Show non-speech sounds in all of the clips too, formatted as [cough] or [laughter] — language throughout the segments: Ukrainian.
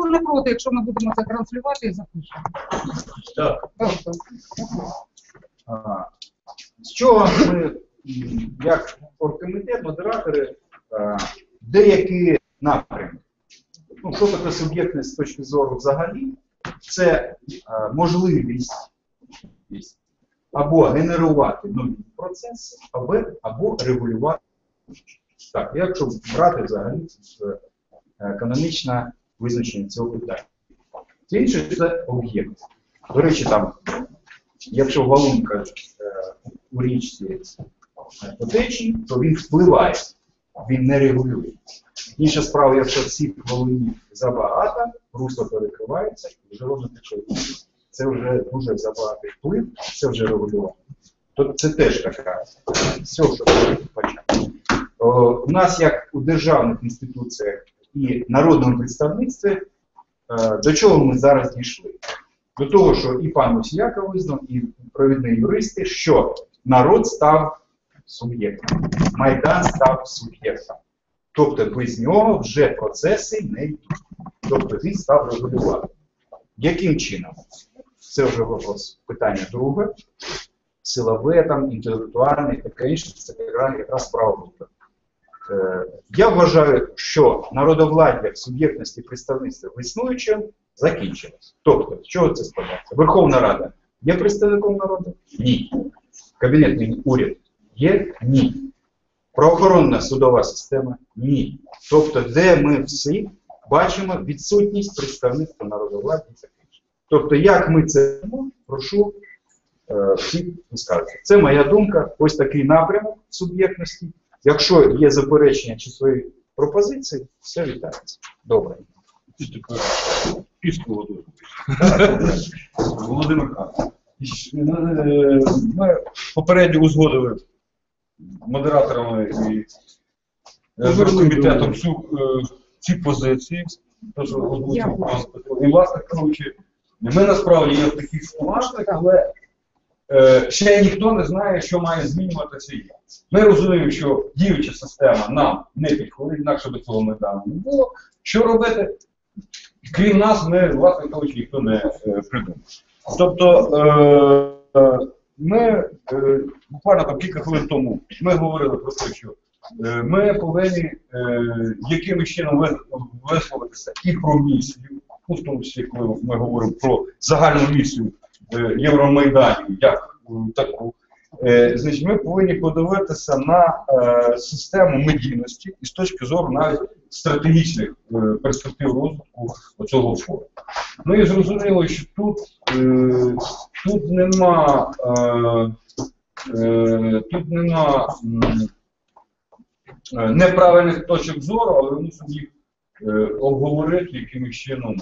ніхто не проти, якщо ми будемо це транслювати і запишемо. Так. А, З чого ми, як оргкомітет, модератори, деякі напрями. Ну, що таке суб'єктність з точки зору взагалі? Це можливість або генерувати нові процеси, або, або регулювати. Так, якщо брати взагалі е, економічне визначення цього питання. Це Інше це об'єкт. До речі, там якщо валунка е, у річці е, по течії, то він впливає, він не регулює. Інша справа, якщо всіх валунів забагато, русло перекривається вже воно тече. Це вже дуже забагатий вплив, це вже регулювання. То це теж така все, що почати. У нас, як у державних інституціях і народному представництві, е, до чого ми зараз дійшли? до того, що і пан Мусіяка визнав, і провідні юристи, що народ став суб'єктом, Майдан став суб'єктом. Тобто без нього вже процеси не йдуть. Тобто він став регулювати. Яким чином? Це вже вопрос питання друге. Силове, там, інтелектуальне таке інше, це якраз- справа групи. Е, Я вважаю, що народовладдя в суб'єктності представництва в існуючому закінчилось. Тобто, з чого це складається? Верховна Рада є представником народу? Ні. Кабінет уряд є? Ні. Правоохоронна судова система? Ні. Тобто, де ми всі бачимо відсутність представництва народовладдя таке. Тобто, як ми це прошу е, всіх висказати. Це моя думка, ось такий напрямок суб'єктності. Якщо є заперечення чи свої пропозиції, все вітається. Добре. Піску водою. Володимир е, Ми попередньо узгодили модераторами і е, з комітетом всю е, ці позиції. То, що озвучив пан Петро. І, власне кажучи, ми насправді є в таких ситуаціях, але ще ніхто не знає, що має змінюватися як. Ми розуміємо, що діюча система нам не підходить, інакше до цього майдану не було. Що робити? Крім нас, ми, власне кажучи, ніхто не е, придумав. Тобто, е, е, ми е, буквально там кілька хвилин тому ми говорили про те, що е, ми повинні е, якимось чином висловитися і про місію, ну, в тому числі, коли ми говоримо про загальну місію е, Євромайданів, як е, таку. Е, значить, ми повинні подивитися на систему медійності і з точки зору навіть стратегічних перспектив розвитку цього форуму. Ну і зрозуміло, що тут, тут нема, тут нема неправильних точок зору, але ми мусимо їх обговорити якимось чином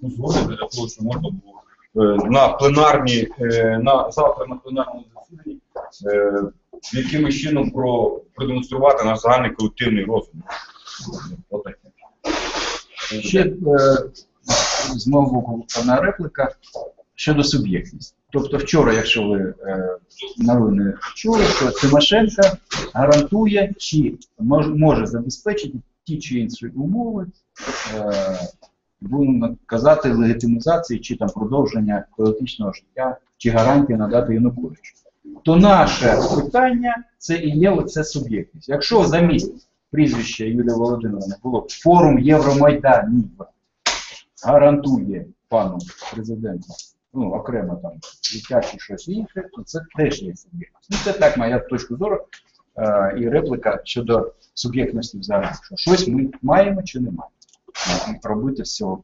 узгодити для того, щоб можна було на пленарні, е, на завтра на пленарному засіданні е, якимось чином про, продемонструвати наш загальний колективний розум. Ще е, з мого боку одна репліка щодо суб'єктності. Тобто вчора, якщо ви е, новини чули, що Тимошенко гарантує чи мож, може забезпечити ті чи інші умови, е, будемо казати, легітимізації чи там продовження політичного життя, чи гарантії надати Януковичу. То наше питання це і є оце суб'єктність. Якщо замість прізвища Юлії Володимировни було форум Євромайданів гарантує пану президенту, ну, окремо там життя чи щось інше, то це теж є суб'єктність. Ну, це так моя точка зору е, і репліка щодо суб'єктності взагалі. Що щось ми маємо чи не маємо робити з цього.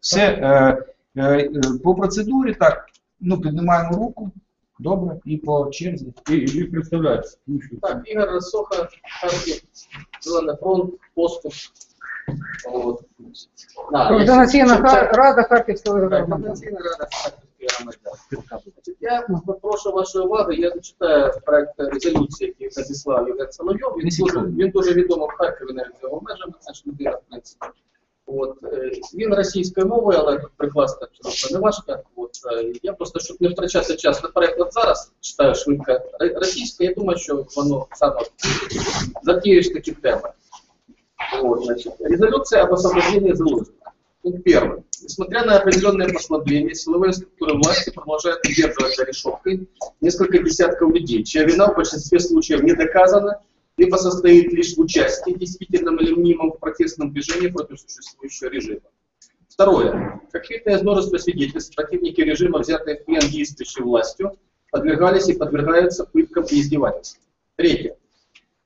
Все, е, е, е, по процедурі так, ну, піднімаємо руку, добре, і по черзі. І, і представляється. що Так, Ігор Соха, Харків, Зелений фронт, поступ. Координаційна рада Харківського району. Координаційна рада Громадян. Я попрошу вашої уваги, я зачитаю проект резолюції, який надіслав Євген Соловйов. Він дуже, він дуже відомий в Харкові навіть його межами, це ж людина, в принципі. От, е, він російською мовою, але тут прикласти абсолютно не важко. От, е, я просто, щоб не втрачати час на переклад зараз, читаю швидко р- російською, я думаю, що воно саме за тієї ж таки теми. Вот, значит, резолюция об освобождении заложников. Пункт первый. Несмотря на определенные послабления, силовые структуры власти продолжают удерживать за решеткой несколько десятков людей, чья вина в большинстве случаев не доказана, либо состоит лишь в участии, действительном или мнимом, в протестном движении против существующего режима. Второе. Как видно из множества свидетельств, противники режима, взятые в плен действующей властью, подвергались и подвергаются пыткам и издевательствам. Третье.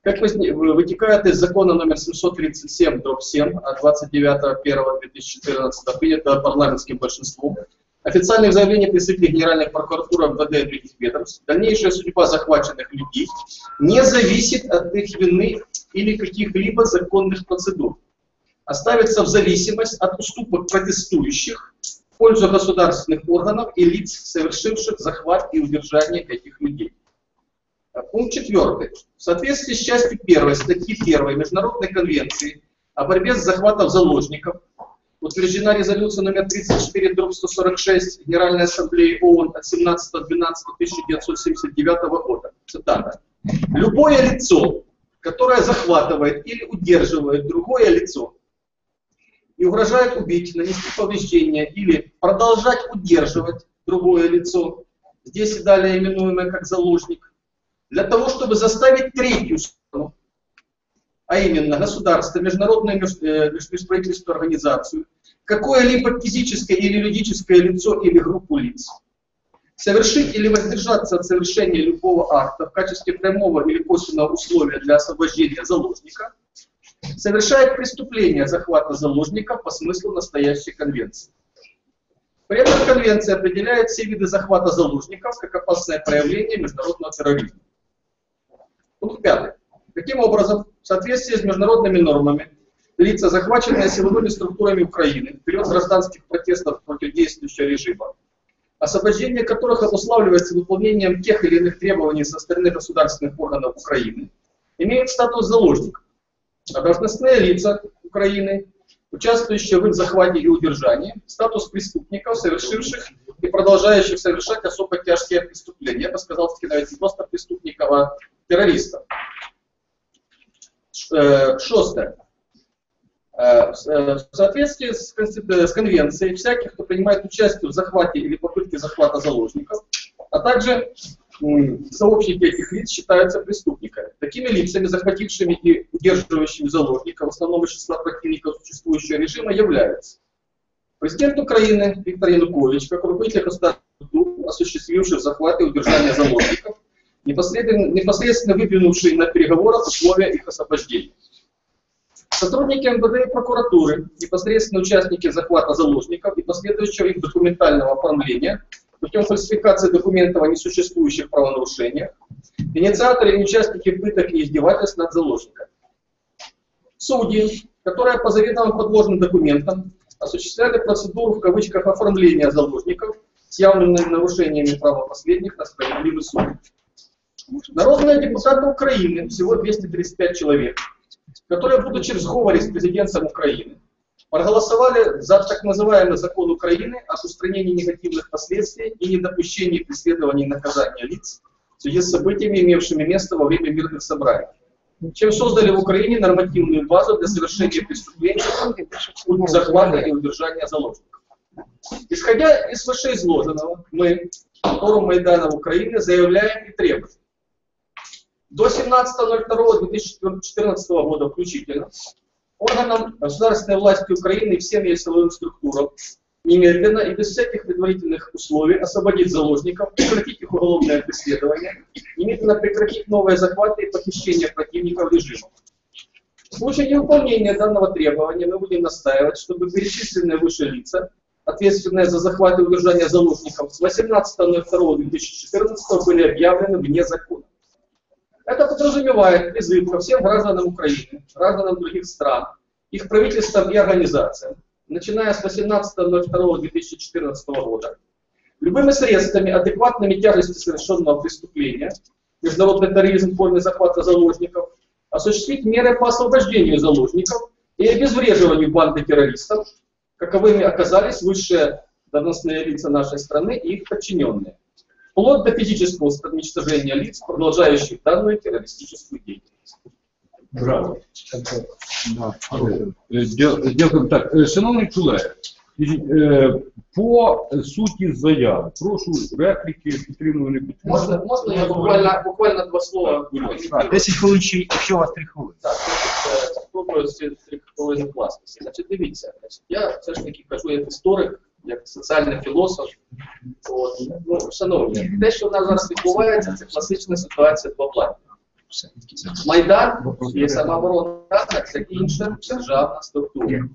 Как вытекает из закона номер 737 дробь 7 от 29.01.2014, принятого парламентским большинством, официальных заявлений представителей Генеральной прокуратуры МВД и других ведомств, дальнейшая судьба захваченных людей не зависит от их вины или каких-либо законных процедур, а ставится в зависимость от уступок протестующих в пользу государственных органов и лиц, совершивших захват и удержание этих людей. Пункт четвертый. В соответствии с частью первой статьи 1 Международной конвенции о борьбе с захватом заложников утверждена резолюция номер 34 дробь 146 Генеральной Ассамблеи ООН от 17.12.1979 года. Цитата. Любое лицо, которое захватывает или удерживает другое лицо и угрожает убить, нанести повреждение или продолжать удерживать другое лицо, здесь и далее именуемое как заложник, для того, чтобы заставить третью сторону, а именно государство, международную меж- э, меж- межправительственную организацию, какое-либо физическое или юридическое лицо или группу лиц, совершить или воздержаться от совершения любого акта в качестве прямого или косвенного условия для освобождения заложника, совершает преступление захвата заложника по смыслу настоящей конвенции. При этом конвенция определяет все виды захвата заложников как опасное проявление международного терроризма. Пункт пятый. Таким образом, в соответствии с международными нормами, лица, захваченные силовыми структурами Украины в период гражданских протестов против действующего режима, освобождение которых обуславливается выполнением тех или иных требований со стороны государственных органов Украины, имеют статус заложников. А должностные лица Украины, участвующие в их захвате и удержании, статус преступников, совершивших и продолжающих совершать особо тяжкие преступления. Я бы сказал, таки, навіть не просто преступников, а террористов. Э, Шестое. Э, В э, в соответствии с, конвенцией, всяких, кто принимает участие в захвате или попытке захвата заложников, а также сообщники этих лиц считаются преступниками. Такими лицами, захватившими и удерживающими заложников, в основном из числа противников существующего режима, являются президент Украины Виктор Янукович, как руководитель структур, осуществивший захват и удержание заложников, непосредственно, непосредственно выдвинувший на переговорах условия их освобождения. Сотрудники МВД и прокуратуры, непосредственно участники захвата заложников и последующего их документального оформления путем фальсификации документов о несуществующих правонарушениях, инициаторы и участники пыток и издевательств над заложниками. Судьи, которые по заведомо подложным документам осуществляли процедуру в кавычках оформления заложников с явными нарушениями права последних на справедливый суд. Народные депутаты Украины, всего 235 человек, которые, будучи в сговоре с президентом Украины, проголосовали за так называемый закон Украины об устранении негативных последствий и недопущении преследования и наказания лиц в связи с событиями, имевшими место во время мирных собраний, чем создали в Украине нормативную базу для совершения преступлений, захвата и удержания заложников. Исходя из вышеизложенного, мы, форум Майдана в Украине, заявляем и требуем до 17.02.2014 года включительно органам государственной власти Украины и всем ее силовым структурам немедленно и без всяких предварительных условий освободить заложников, прекратить их уголовное преследование, немедленно прекратить новые захваты и похищения противников режима. В случае невыполнения данного требования мы будем настаивать, чтобы перечисленные выше лица, ответственные за захват и удержание заложников, с 18.02.2014 были объявлены вне закона. Это подразумевает призыв ко всем гражданам Украины, гражданам других стран, их правительствам и организациям, начиная с 18.02.2014 года, любыми средствами, адекватными тяжести совершенного преступления, международный терроризм, форме захвата заложников, осуществить меры по освобождению заложников и обезвреживанию банды террористов, каковыми оказались высшие должностные лица нашей страны и их подчиненные, вплоть до физического уничтожения лиц, продолжающих данную террористическую деятельность. Браво. Да. Е, дя- Дякую. Так, е, шановні колеги, скажіть, е, по суті заяви, прошу репліки, підтримую, не підтримую. Можна, можна я буквально, буквально два слова? А, 10 хвилин, чи якщо у вас 3 хвилини. Так, е, спробую з цих трьох хвилин вкластися. Значить, дивіться, значить, я все ж таки кажу як історик, як соціальний філософ. От, ну, шановні, те, що в нас зараз відбувається, це класична ситуація двопланів. Майдан і самооборона це інша державна структура.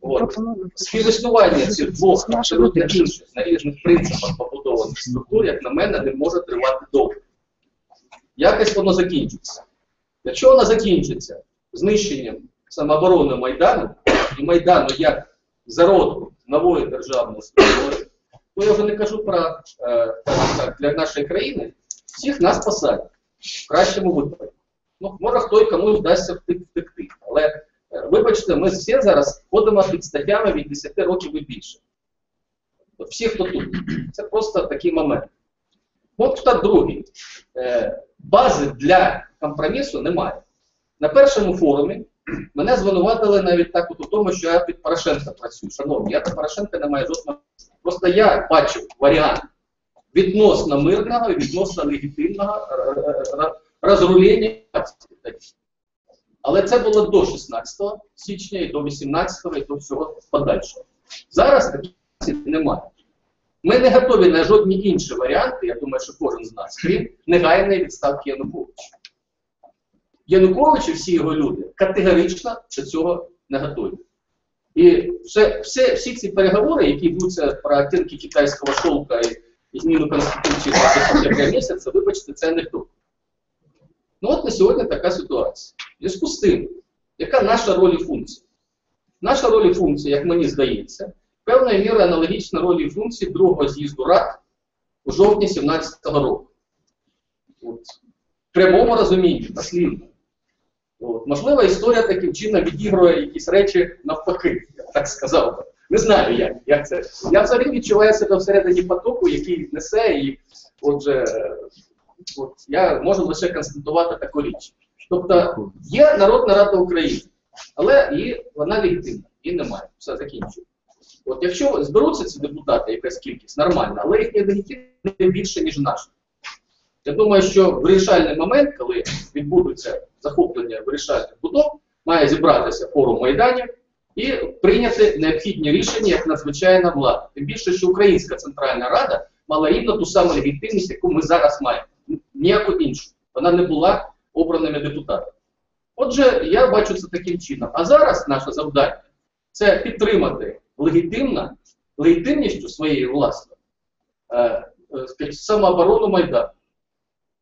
От. Співіснування цих двох абсолютно інших на різних принципах побудованих структур, як на мене, не може тривати довго. Якось воно закінчиться. Якщо воно закінчиться знищенням самооборони Майдану і Майдану як зародку нової державної структури, то я вже не кажу про е, так, для нашої країни, всіх нас посадять в кращому випадку. Ну, може хто комусь вдасться втекти. Але е, вибачте, ми всі зараз ходимо під статтями від 10 років і більше. Всі, хто тут. Це просто такий момент. Пункт другий. Е, бази для компромісу немає. На першому форумі мене звинуватили навіть так от у тому, що я під Порошенка працюю. Шановні, я до Порошенка не маю жодного. Просто я бачив варіант відносно мирного і відносно легітимного е, е, е, розрулення. Але це було до 16 січня і до 18 і до всього подальшого. Зараз таких немає. Ми не готові на жодні інші варіанти, я думаю, що кожен з нас, крім негайної відставки Януковича. Янукович і всі його люди категорично до цього не готові. І все, все, всі ці переговори, які йдуться про оттінки китайського шовка і, зміну Конституції 25 місяця, вибачте, це анекдот. Ну от на сьогодні така ситуація. В зв'язку з тим, яка наша роль і функція? Наша роль і функція, як мені здається, певною мірою аналогічна ролі і функції другого з'їзду РАД у жовтні 17-го року. От. В прямому розумінні, дослівно. От. Можливо, історія таким чином відігрує якісь речі навпаки, я так сказав. би. Не знаю, як, як це. Я взагалі відчуваю себе всередині потоку, який несе, і отже, от, я можу лише констатувати таку річ. Тобто є Народна Рада України, але і вона легітимна, і немає. Все закінчую. От якщо зберуться ці депутати, якась кількість, нормально, але їхня легітимність більше, ніж наша. Я думаю, що вирішальний момент, коли відбудуться захоплення вирішальних будов, має зібратися форум майданів і прийняти необхідні рішення як надзвичайна влада. Тим більше, що Українська Центральна Рада мала рівно ту саму легітимність, яку ми зараз маємо. Ніяку іншу. Вона не була обраними депутатами. Отже, я бачу це таким чином. А зараз наше завдання це підтримати легітимно, легітимністю своєї власної е, е, самооборону Майдану.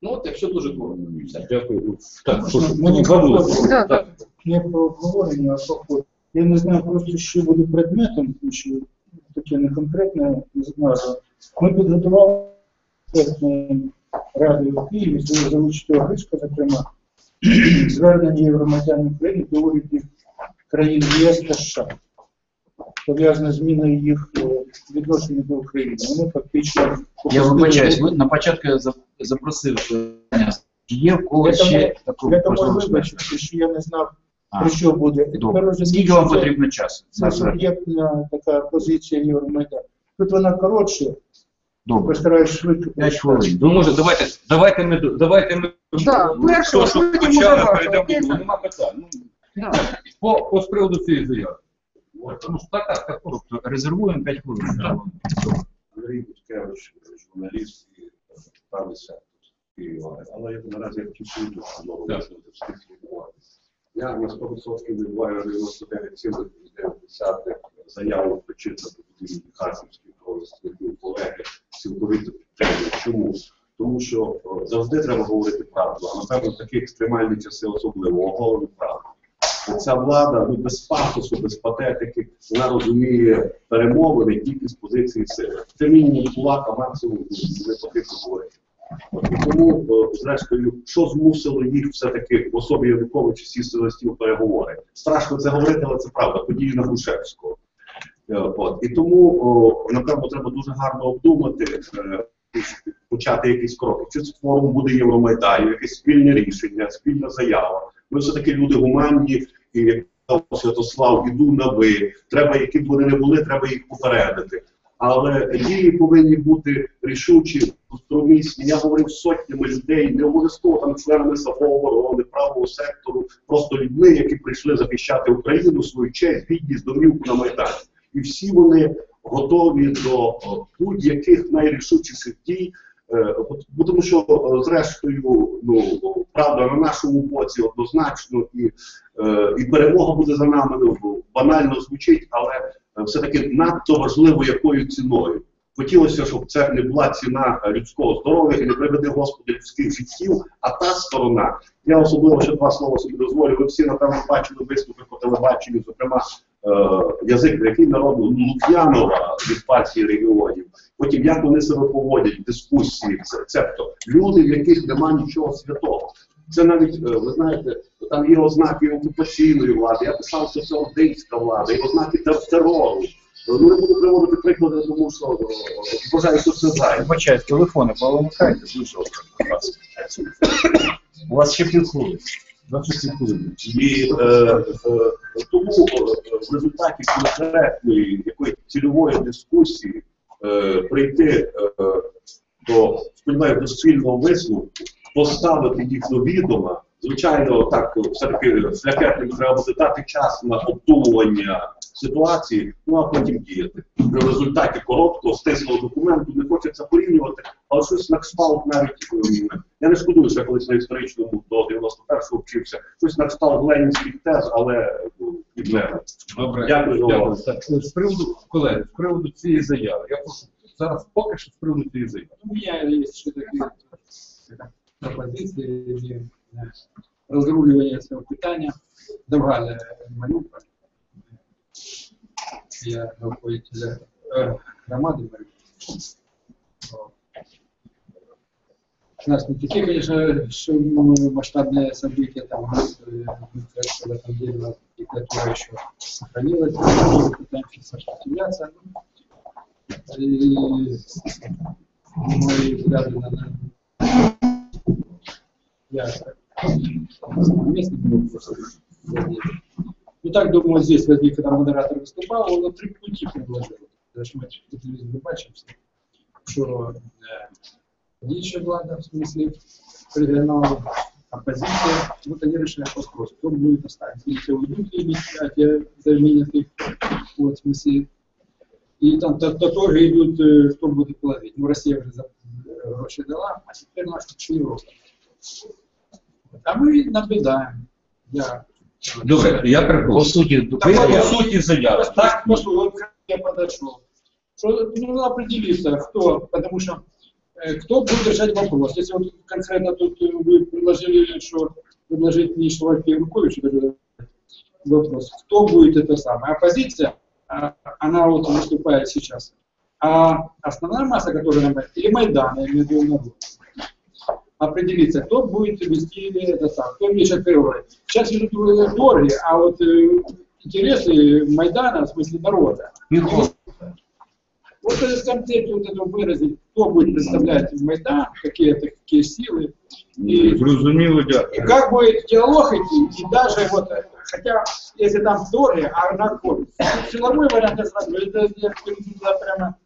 Ну от, якщо дуже коротко. Дякую. Так, прошу. Мені Так, так. не про обговорення, а про ход. Я не знаю просто, що буде предметом, тому що таке не конкретне назва. Ми підготували радою в Києві, з залучити Гришка, зокрема, [clears throat] звернення Євромайдану України до урядів країн ЄС та США. Пов'язане з зміною їх відношення до України. Вони фактично Я вибачаюсь, ви на початку я запросив, е, є в когось Я ще таку Я тому вибачити, що я не знав, А, про що буде. Тепер Скільки вам потрібно часу? Це суб'єктна така позиція Євромайдану. Тут вона коротше, Добре. постараюсь швидко. 5 хвилин. Ну, може, давайте, давайте ми, давайте ми, Да, першого, що потім почали, нема питань. Ну, Да. по, по з приводу цієї заяви. Тому що така, така, Тобто резервуємо 5 хвилин. Андрій Буткевич, журналіст і Києва. Але я наразі я точку зору Так. висловити в спільній мові. Я на 100% відбуваю 99,9 заяву причина події Харківської провести колеги цілковито підтримую. Чому? Тому що завжди треба говорити правду, а напевно в такі екстремальні часи особливо правду. Ця влада ну, без пафосу, без патетики, вона розуміє перемовини тільки з позиції сили. Це мінімум кулак, а максимум не потрібно говорити. І тому, зрештою, що змусило їх все-таки в особі Януковича сісти за стіл переговори? Страшно це говорити, але це правда. Події на Грушевського. Е, От. І тому, о, напевно, треба дуже гарно обдумати, е, почати якісь кроки. Чи це форум буде Євромайдану, якесь спільне рішення, спільна заява. Ми все-таки люди гуманні, і як Святослав, іду на ви. Треба, які б вони не були, треба їх попередити. Але дії повинні бути рішучі, стромісні. Я говорив сотнями людей, не обов'язково там членами самооборони, правого сектору, просто людьми, які прийшли захищати Україну, свою честь, гідність, домівку на Майдані. І всі вони готові до будь-яких найрішучіших дій. Е, тому що, е, зрештою, ну правда на нашому боці однозначно, і, е, і перемога буде за нами. Ну, банально звучить, але все-таки надто важливо, якою ціною. Хотілося, щоб це не була ціна людського здоров'я і не приведи Господи людських життів, а та сторона. Я особливо ще два слова собі дозволю. Ви всі напевно бачили виступи по телебаченню, зокрема язик, який народу Лук'янова від партії регіонів. Потім як вони себе поводять в дискусії, це- цебто люди, в яких немає нічого святого. Це навіть, е, ви знаєте, там є ознаки окупаційної влади, я писав, що це ординська влада, є ознаки тер- терору. Ну, не буду приводити приклади, тому що е, вважаю, що це зайве. Вибачаю, телефони ласка, будь ласка. У вас ще півхвилини. 20 секунду І е, е, тому е, в результаті конкретної якоїсь цільової дискусії е, прийти е, до сподіваюся, до спільного висновку, поставити їх до відома. Звичайно, так все-таки шляхетним треба буде дати час на обдумування ситуації, ну а потім діяти. В результаті короткого стислого документу не хочеться порівнювати, але щось на кшталт навіть ем, я не шкодую, що я колись на історичному до 91-го вчився. Щось на кшталт ленінських тез, але ну, від мене. Добре, Дякую за увагу. Так, З приводу, колеги, з приводу цієї заяви. Я прошу зараз поки що з приводу цієї заяви. У меня есть еще такие пропозиции розрулювання цього питання. давали манюка. Я руководитель э, громади Маріуполя. У нас не такие, конечно, масштабные события, там у нас э, в этом деле диктатура еще сохранилась, пытаемся сопротивляться. И мои взгляды на я просто. Ну думаю, здесь возник, когда модератор выступал, он три пути предложил. Что мы бачимся, э, ничья влада, в смысле, регионал, оппозиция, вот они решают вопрос, кто будет оставить. Те уйдут, или а те заменят их, вот, в смысле, и там то, то тоже идут, кто будет платить. Ну, Россия уже за э, гроши дала, а теперь наша Европа. А мы наблюдаем. Я Добре, я По перепрошую. суті, Ви доповідаю. по суті заяви, так? так, послушай, вот как я подошел. Что нужно определиться, кто, потому что э, кто будет решать вопрос. Если вот конкретно тут э, вы предложили, что предложить не Шварке Януковичу даже вопрос, кто будет это самое. Оппозиция, а, она вот выступает сейчас. А основная масса, которая нам или Майдан, я имею в виду народ, определиться, кто будет вести это сам, кто мешает переговоры. Сейчас идут э, торги, а вот э, интересы Майдана, в смысле народа. Півхвилини. Вот этот концепт вот этого выразить, кто будет представлять Майдан, какие это какие силы, и, Зрозуміло, и дякую. как будет диалог идти, и даже вот, э, хотя если там торги, а на силовой вариант я сразу, это я перейду туда прямо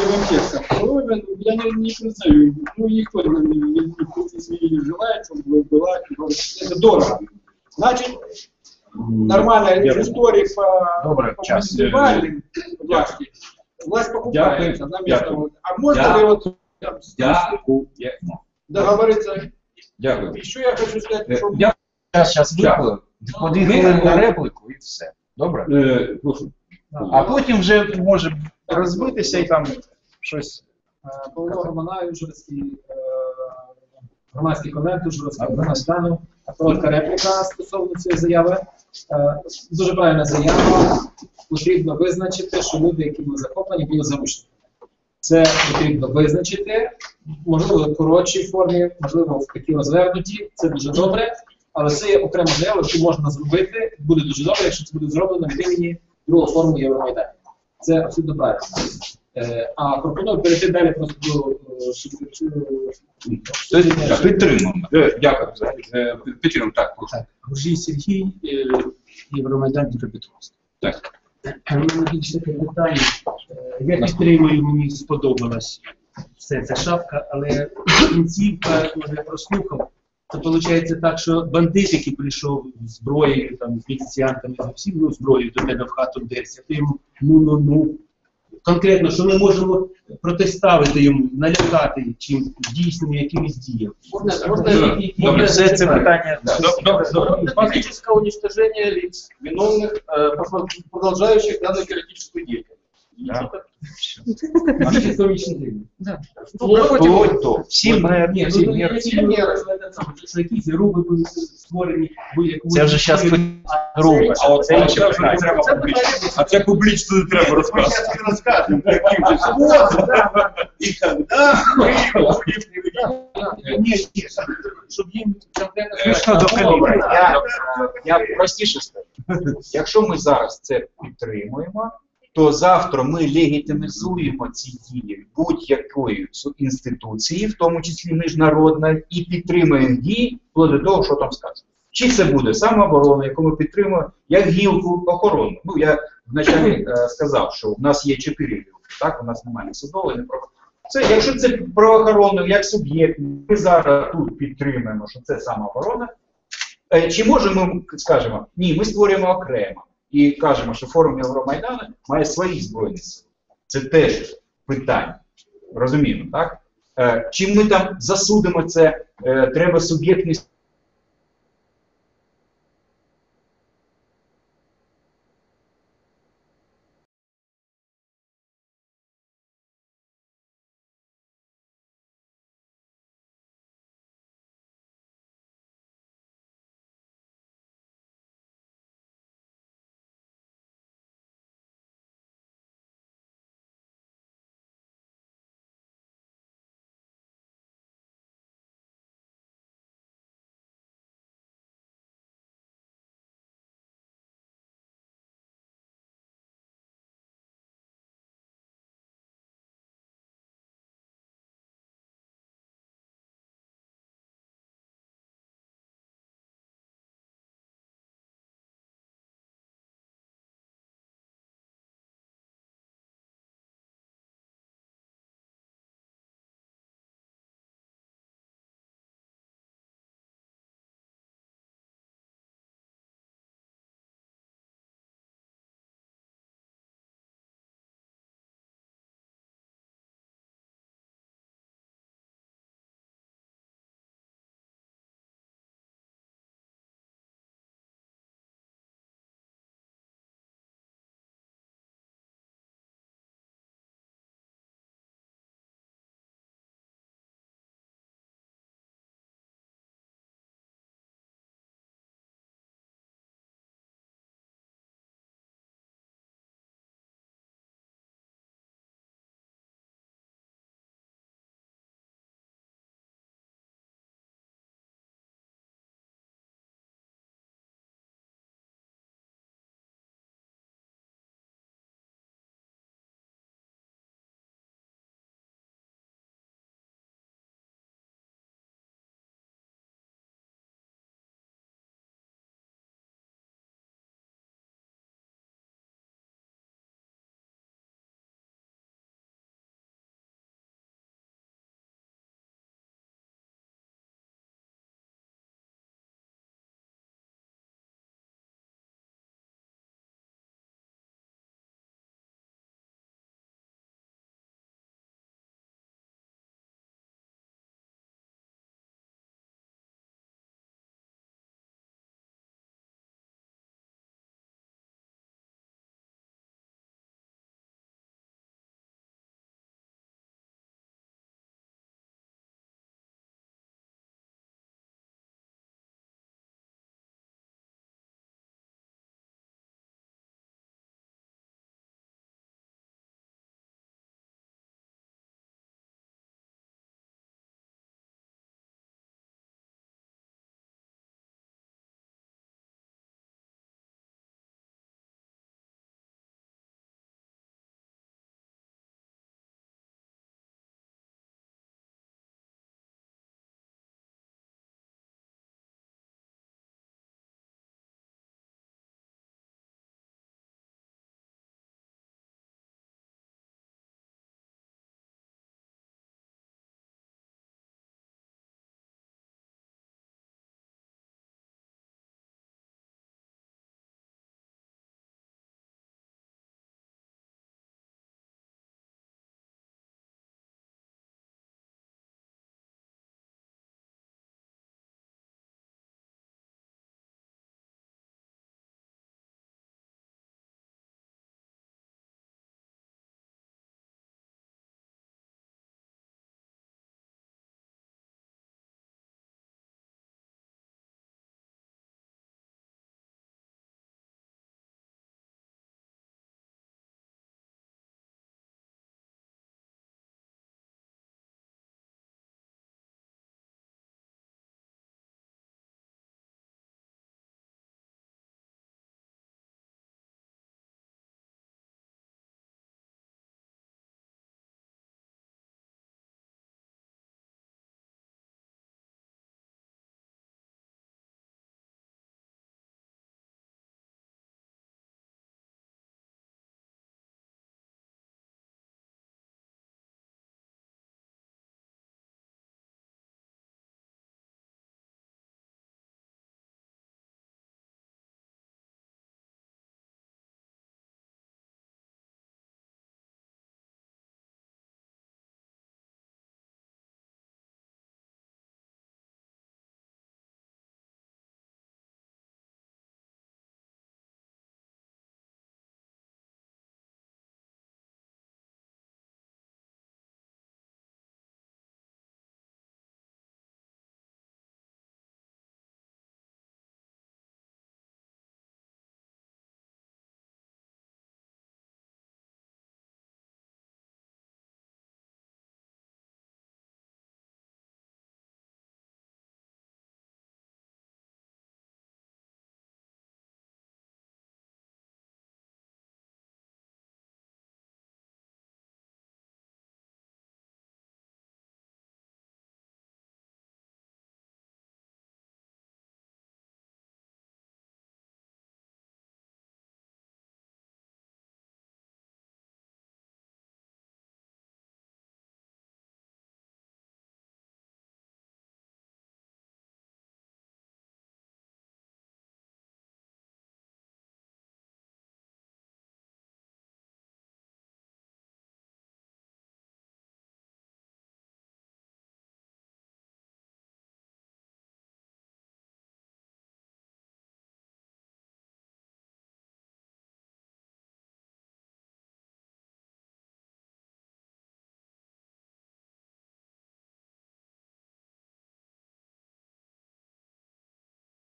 прямым текстом. Силовой вариант я не, не признаю, ну никто не, не, не, не, не желает, чтобы была, это дорого. Значит, нормально из истории по, Добре, по час. муниципальным власти. Власть покупается на место. Дякую. вот. А можно Дякую. ли вот там, Дякую. договориться? Дякую. Еще я хочу сказать, Е, что Я Зараз, зараз випали. По дві Ми- хвилини на репліку і все. Добре? е, прошу. А потім вже може розбитися і там щось. Павло Романа, Ужгородський е, громадський конвент Ужгородського Афганістану. Коротка репліка стосовно цієї заяви. Е, Дуже правильна заява. Потрібно визначити, що люди, які були захоплені, були заручені. Це потрібно визначити, можливо, в коротшій формі, можливо, в такій розвернутій. Це дуже добре, але це є окрема заява, яку можна зробити. Буде дуже добре, якщо це буде зроблено від імені другого форуму Євромайдану. Це абсолютно правильно. Е, А пропоную перейти далі просто до е, так, Підтримуємо. Е, Дякую. Е, Підтримуємо, так, Гуржій Сергій, е, Євромайдан Дніпропетровськ. Так. У мене більше таке питання. Е, Я підтримую, мені сподобалась все ця шапка, але кінцівка, коли я прослухав, то виходить так, що бандит, який прийшов з зброєю, там, з міліціянтами, з усім ну, зброєю до тебе в хату дерся, ти йому ну-ну-ну. Конкретно, що ми можемо протиставити йому, налякати чим дійсним якимось діям. Можна, можна, Добре. можна Все це питання. Да, доб- Добре, добре. фактическое уничтожение лиц, виновных, э, продол- продолжающих данную террористическую деятельность. Вплоть до. Всі мер, всі ну, мер. всі міри, що якісь були створені, були. Це вже зараз грубо. А от Це це вже не треба публічно. питання- А це публічно не треба розказувати. яким же способом і коли. Ні, ні, щоб їм конкретно... До. Я, я простіше скажу. Якщо ми зараз це підтримуємо, то завтра ми легітимізуємо ці дії будь-якої інституції, в тому числі міжнародної, і підтримуємо дії вплоть до того, що там сказано. Чи це буде самооборона, яку ми підтримуємо, як гілку охорони. Ну, я вначалі е, сказав, що в нас є чотири гілки, так? У нас немає ні судової, ні правоохоронної. Це, якщо це правоохоронно, як суб'єкт, ми зараз тут підтримуємо, що це самооборона, Е, Чи можемо ми скажемо, ні, ми створюємо окремо і кажемо, що форум Євромайдану має свої збройні сили. Це теж питання. Розуміємо, так? Чим ми там засудимо це, е, треба суб'єктність